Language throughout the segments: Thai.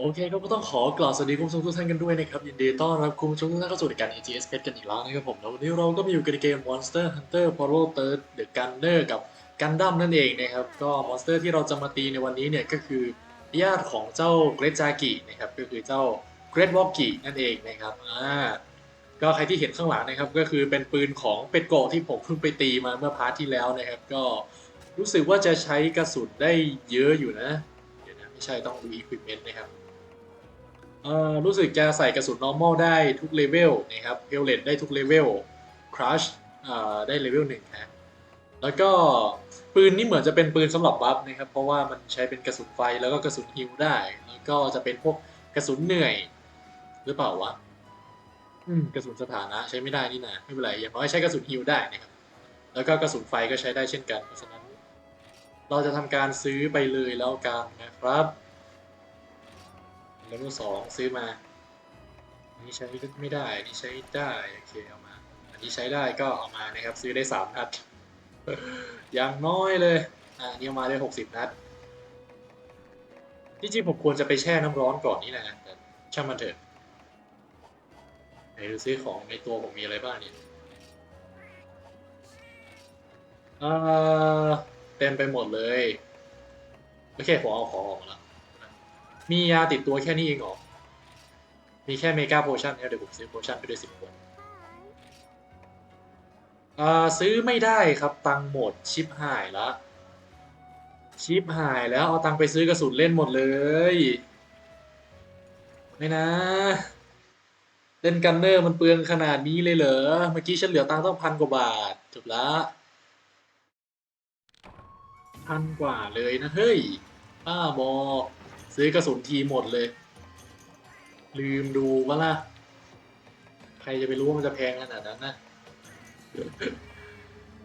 โอเคครับก็ต้องขอกล่าวสวัสดีคุณผู้ชมทุกท่านกันด้วยนะครับ ยินดีต้อนรับคุณผู้ชมทุกท่านเข้าสู่รายการ AGS Pet กันอีกแล้วนะครับผมแล้ววันนี้เราก็มาอยู่กันในเกม Monster Hunter Polo Third The Gunner กับกันดั้มนั่นเองนะครับ ก็มอนสเตอร์ที่เราจะมาตีในวันนี้เนี่ยก็คือญาติของเจ้าเกรดจากินะครับก็คือเจ้าเกรดวอกกินั่นเองนะครับอ่าก็ใครที่เห็นข้างหลังนะครับก็คือเป็นปืนของเป็ดโกะที่ผมเพิ่งไปตีมาเมื่อพาร์ทที่แล้วนะครับ ก็รู้สึกว่าจะใช้กระสุนได้เยอะอยู่นะเดี๋ยวนะไม่ใช่ต้องดู equipment นะครับ ออรู้สึกจะใส่กระสุน normal ได้ทุกเลเวลนะครับเ e ลเลตได้ทุกเลเวล crush ได้เลเวลหนึ่งนะแล้วก็ปืนนี่เหมือนจะเป็นปืนสำหรับบัฟนะครับ เพราะว่ามันใช้เป็นกระสุนไฟแล้วก็กระสุนฮิวได้ แล้วก็จะเป็นพวกกระสุนเหนื่อย หรือเปล่าวะอืมกระสุนสถานะใช้ไม่ได้นี่นะไม่เป็นไรอย่างน้อยใช้กระสุนฮิวได้นะครับ แล้วก็กระสุนไฟก็ใช้ได้เช่นกันเพราะฉะนั้น เราจะทำการซื้อไปเลยแล้วกันนะครับ เลเวลสองซื้อมา อันนี้ใช้ไม่ได้ อันนี้ใช้ได้ โอเคเอามา อันนี้ใช้ได้ก็เอามานะครับ ซื้อได้สามนัด อย่างน้อยเลย อ่าอันนี้เอามาได้หกสิบนัด จริงๆผมควรจะไปแช่น้ำร้อนก่อนนี่แหละนะแต่ช่างมันเถอะไหนดูซิของในตัวผมมีอะไรบ้างเนี่ยเต็มไปหมดเลย โอเคผมเอาของออกมาแล้ว มียาติดตัวแค่นี้เองเหรอ มีแค่เมกาโพชั่นเดี๋ยวผมซื้อโพชั่นไปด้วยสิบคนอ่าซื้อไม่ได้ครับตังหมดชิปหายละชิปหายแล้วเอาตังไปซื้อกระสุนเล่นหมดเลยไม่นะ เล่นกันเนอร์มันเปลืองขนาดนี้เลยเหรอ เมื่อกี้ฉันเหลือตังต้องพันกว่าบาทจบละพันกว่าเลยนะเฮ้ยป้าบอ ซื้อกระสุนทีหมดเลย ลืมดูว่าล่ะ ใครจะไปรู้ว่ามันจะแพงขนาดนั้นนะ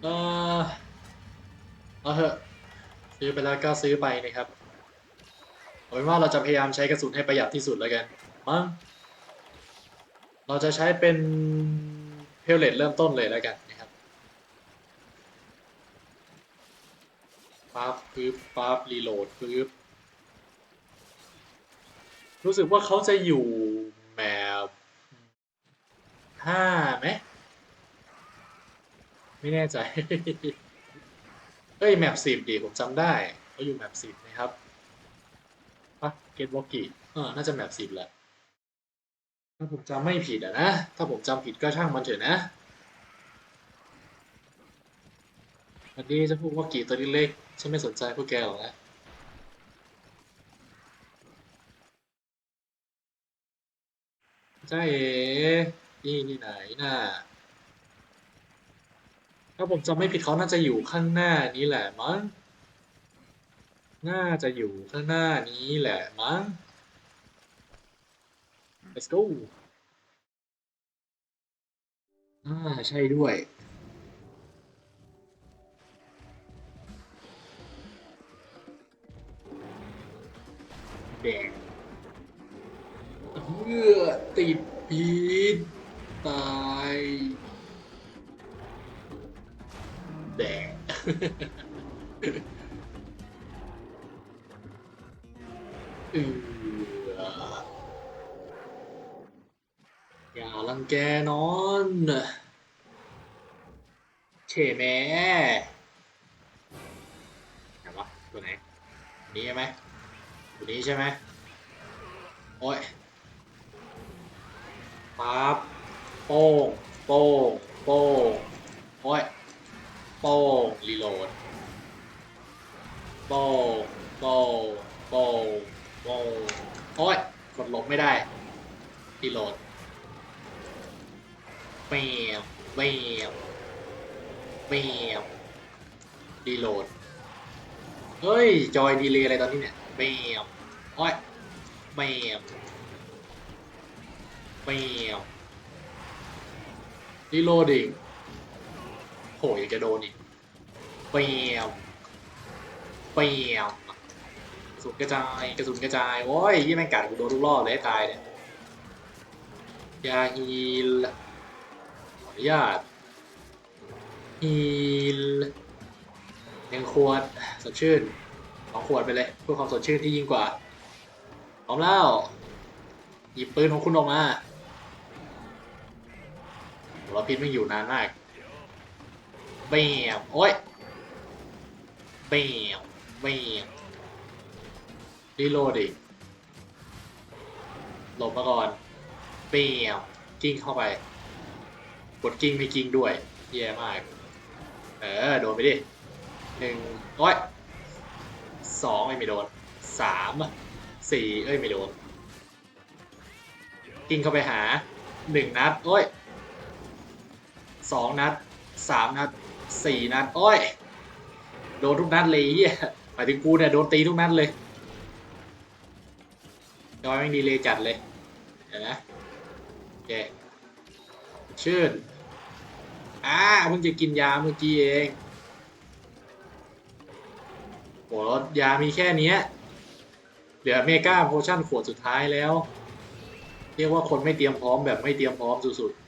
เออเอาเถอะซื้อไปแล้วก็ซื้อไปนะครับเอาเป็นว่าเราจะพยายามใช้กระสุนให้ประหยัดที่สุดแล้วกันมั้งเราจะใช้เป็นเพลเลตเริ่มต้นเลยแล้วกันนะครับปั๊บปึ๊บปั๊บรีโหลดปึ๊บ รู้สึกว่าเขาจะอยู่แมปห้าไหมไม่แน่ใจ เอ้ย แมปสิบดีผมจำได้เขาอยู่แมปสิบนะครับปะเกตวอกกี้เออน่าจะแมปสิบแหละถ้าผมจำไม่ผิดอะนะ ถ้าผมจำผิดก็ช่างมันเถอะนะวันนี้จะพูดวอกกี้ตัวเล็ก ฉันไม่สนใจพวกแกหรอกนะ ใช่เอ๋นี่นี่ไหนน่ะถ้าผมจำไม่ผิดเขาน่าจะอยู่ข้างหน้านี้แหละมั้ง น่าจะอยู่ข้างหน้านี้แหละมั้ง let's go อ่าใช่ด้วยแดง เมื่อติดพิษตายแดงเอออย่ารังแกนอนเฉแม่ไหนวะตัวไหนนี้ใช่ไหมตัวนี้ใช่ไหมโอ้ย ปั๊บโป้งโป้งโป้งโอ้ยโป้งรีโหลดโป้งโป้งโป้งโป้งโอ้ยกดลบไม่ได้รีโหลดแมวแมวแมวรีโหลดเฮ้ย จอยดีเลยอะไรตอนนี้เนี่ยแมวโอ้ยแมว แมวรีโหลดอีกโหอยากจะโดนอีกแมวแมวกระสุนกระจายกระสุนกระจายโอ้ยยี่แม่งกัดกูโดนทุกรอบเลยตายเนี่ยยาฮีลขออนุญาตฮีลหนึ่งขวดสดชื่นสองขวดไปเลยเพื่อความสดชื่นที่ยิ่งกว่าพร้อมแล้วหยิบปืนของคุณออกมา หัวพิษไม่อยู่นานมากเบี้ยมโอ้ยเบี้ยมเบี้ยมรีโหลดอีกหลบมาก่อนเบี้ยมกิ้งเข้าไป กดกิ้งไม่กิ้งด้วยแย่มาก เออ โดนไปดิหนึ่งโอ้ยสองไม่โดนสามสี่เอ้ยไม่โดนกิ้งเข้าไปหาหนึ่งนัดโอ้ย สองนัดสามนัดสี่นัด โอ้ย โดนทุกนัดเลยเฮียหมายถึงกูเนี่ยโดนตีทุกนัดเลยจอยแม่ดีเลยจัดเลยเห็นไหมโอเคชื่นอ่าเพิ่งจะกินยาเมื่อกี้เองโหแล้วยามีแค่นี้เหลือเมกาโพชั่นขวดสุดท้ายแล้ว เรียกว่าคนไม่เตรียมพร้อมแบบไม่เตรียมพร้อมสุดๆ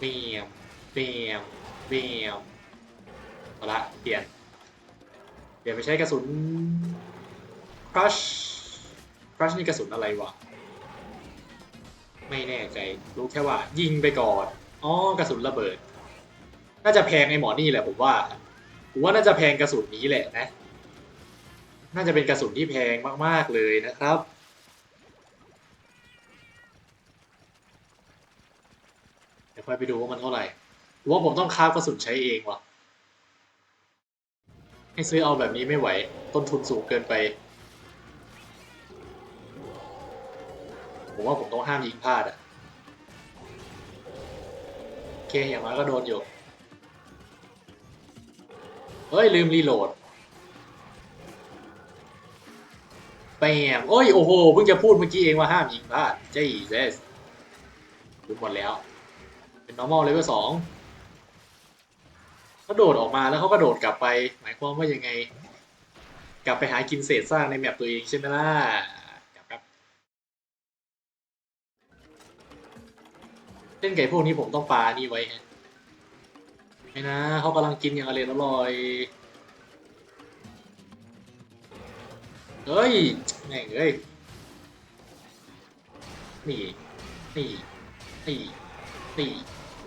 เมียมเมียมเมียมเอาละเปลี่ยนเปลี่ยนไปใช้กระสุน crush crush นี่กระสุนอะไรวะ ไม่แน่ใจ รู้แค่ว่า ยิงไปก่อน อ๋อ กระสุนระเบิด น่าจะแพงไอ้หมอนี่แหละผมว่า ผมว่าน่าจะแพงกระสุนนี้แหละนะ น่าจะเป็นกระสุนที่แพงมากๆเลยนะครับ เดี๋ยว ค่อยไปดูว่ามันเท่าไหร่หรือว่าผมต้องครากระสุนใช้เองวะให้ซื้อเอาแบบนี้ไม่ไหว ต้นทุนสูงเกินไป ผมว่าผมต้องห้ามยิงพลาดอะโอเคอย่างน้อยก็โดนอยู่ เฮ้ย ลืมรีโหลดแปมโอ้ย โอ้โห เพิ่งจะพูดเมื่อกี้เองว่าห้ามยิงพลาดเจ๊เซสรู้หมดแล้ว เป็น normal level สองเขาโดดออกมาแล้วเขาก็โดดกลับไป หมายความว่ายังไง กลับไปหากินเศษสร้างในแมปตัวเองใช่ไหมล่ะกลับครับเล่นไก่พวกนี้ผมต้องปานี่ไว้ฮะไม่นะเขากำลังกินอย่างอร่อยอร่อยเฮ้ยแม่งเอ้ย นี่ นี่ นี่ นี่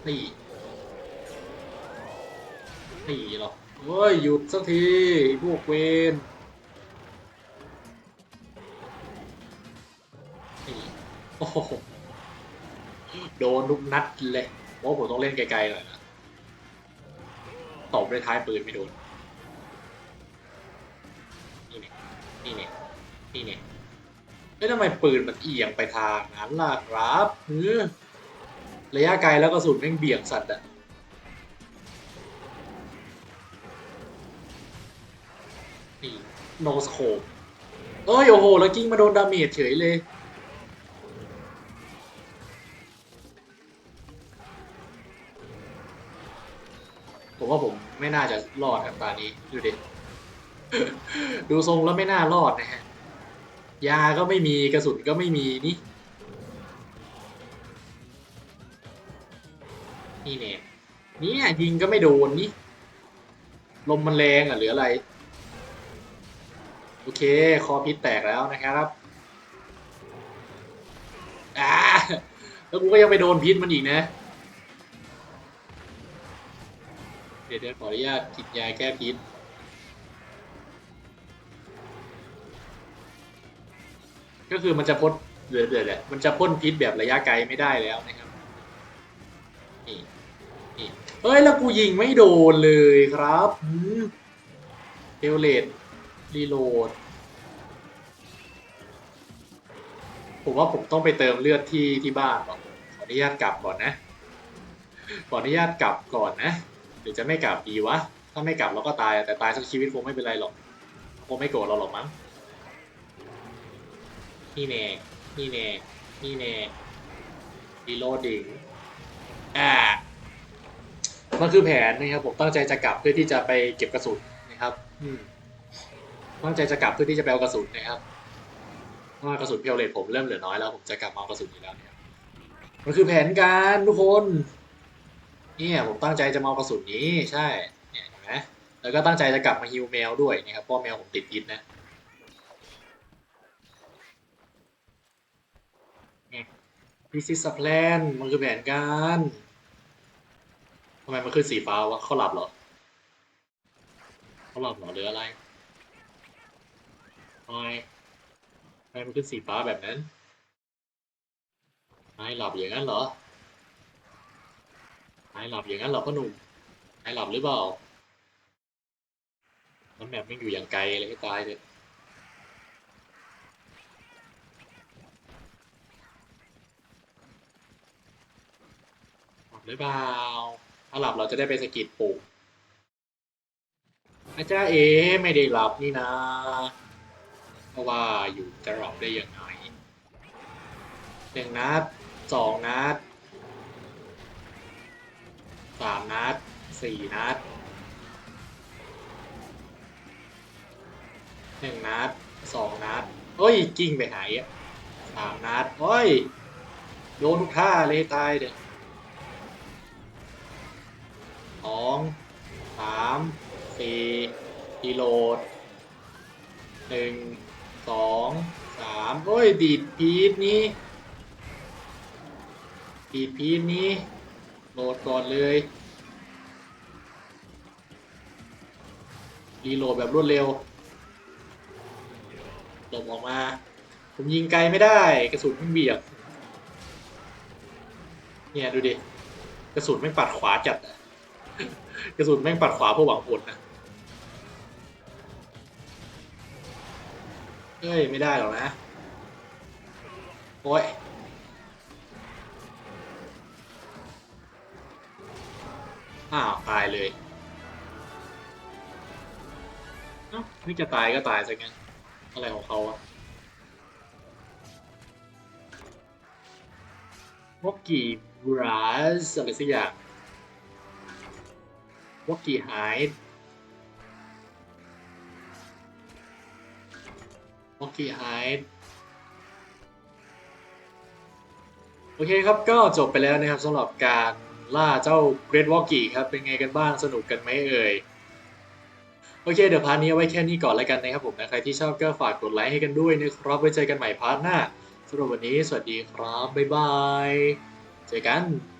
นี่นี่หรอเฮ้ย หยุดสักที พวกเวนนี่โอ้โหโดนทุกนัดเลยเพราะผมต้องเล่นไกลๆหน่อยนะตบด้วยท้ายปืนไม่โดน นี่เนี่ยนี่เนี่ยนี่เนี่ยเอ้ยทำไมปืนมันเอียงไปทางนั้นล่ะครับเออ ระยะไกลแล้วกระสุนแม่งเบี่ยงสัตว์อะนี่โนสโคปเอ้ยโอ้โห แล้วกิ้งมาโดนดาเมจเฉยเลยผมว่าผมไม่น่าจะรอดครับตอนนี้ดูดิดูทรงแล้วไม่น่ารอดนะฮะ ยาก็ไม่มีกระสุนก็ไม่มีนี่ นี่เนี่ยนี่ยยิงก็ไม่โดนนี่ลมมันแรงอะหรืออะไร โอเค คอพิษแตกแล้วนะครับอ่าแล้วกูก็ยังไปโดนพิษมันอีกนะ เดี๋ยวเดี๋ยวขออนุญาตกินยาแก้พิษก็คือมันจะพ่นเดือดเดือดแหละมันจะพ่นพิษแบบระยะไกลไม่ได้แล้วนะครับนี่ เฮ้ย แล้วกูยิงไม่โดนเลยครับเทลเลตรีโหลด ผมว่าผมต้องไปเติมเลือดที่ที่บ้านก่อนขออนุญาตกลับก่อนนะ ขออนุญาตกลับก่อนนะ หรือจะไม่กลับดีวะ ถ้าไม่กลับเราก็ตาย แต่ตายสักชีวิตคงไม่เป็นไรหรอก คงไม่โกรธเราหรอกมั้ง นี่แน่ นี่แน่ นี่แน่รีโหลดดิงอ่า มันคือแผนนะครับผมตั้งใจจะกลับเพื่อที่จะไปเก็บกระสุนนะครับตั้งใจจะกลับเพื่อที่จะไปเอากระสุนนะครับเพราะกระสุนเพียวเลตผมเริ่มเหลือน้อยแล้วผมจะกลับมาเอากระสุนอยู่แล้วเนี่ยมันคือแผนการทุกคนเนี่ยผมตั้งใจจะมาเอากระสุนนี้ใช่เนี่ยเห็นไหมแล้วก็ตั้งใจจะกลับมาฮิวแมวด้วยนะครับเพราะแมวผมติดยินนะนี่ this is a plan มันคือแผนการ ทำไมมันขึ้นสีฟ้าวะเขาหลับเหรอเขาหลับเหรอหรืออะไรทำไมทำไมมันขึ้นสีฟ้าแบบนั้นนายหลับอย่างนั้นเหรอนายหลับอย่างนั้นเหรอพ่อหนุ่มนายหลับหรือเปล่ามันแบบไม่อยู่อย่างไกลเลยให้ตายเลยหลับหรือเปล่า ถ้าหลับเราจะได้ไปสกิดปลุกอาจารย์เอ๋ไม่ได้หลับนี่นะ เพราะว่าอยู่จะหลับได้ยังไงหนึ่งนัดสองนัดสามนัดสี่นัดหนึ่งนัดสองนัดเฮ้ยกิ้งไปไหนอะสามนัดเฮ้ยโดนทุกท่าเลยตายเด้ามสี่รีโหลดหนึ่งสองสามโอ้ย ดีดพีทนี้ ดีดพีทนี้ โหลดก่อนเลย รีโหลดแบบรวดเร็วหลบออกมา ผมยิงไกลไม่ได้ กระสุนมันเบียดเนี่ย ดูดิ กระสุนไม่ปัดขวาจัดอะ กระสุนแม่งปัดขวาเพื่อหวังผลนะเฮ้ย ไม่ได้หรอกนะ โอ้ยอ้าว ตายเลยเอ้าไม่จะตายก็ตายซะงั้นอะไรของเขาอะวอกกี้บรัสอะไรสักอย่าง วอกกี้ไฮด์วอกกี้ไฮด์โอเคครับก็จบไปแล้วนะครับสำหรับการล่าเจ้าเกรดวอกกี้ครับเป็นไงกันบ้างสนุกกันไหมเอ่ยโอเคเดี๋ยวพาร์ทนี้เอาไว้แค่นี้ก่อนแล้วกันนะครับผมนะใครที่ชอบก็ฝากกดไลค์ให้กันด้วยนะครับไว้เจอกันใหม่พาร์ทหน้าสำหรับวันนี้สวัสดีครับบ๊ายบาย เจอกัน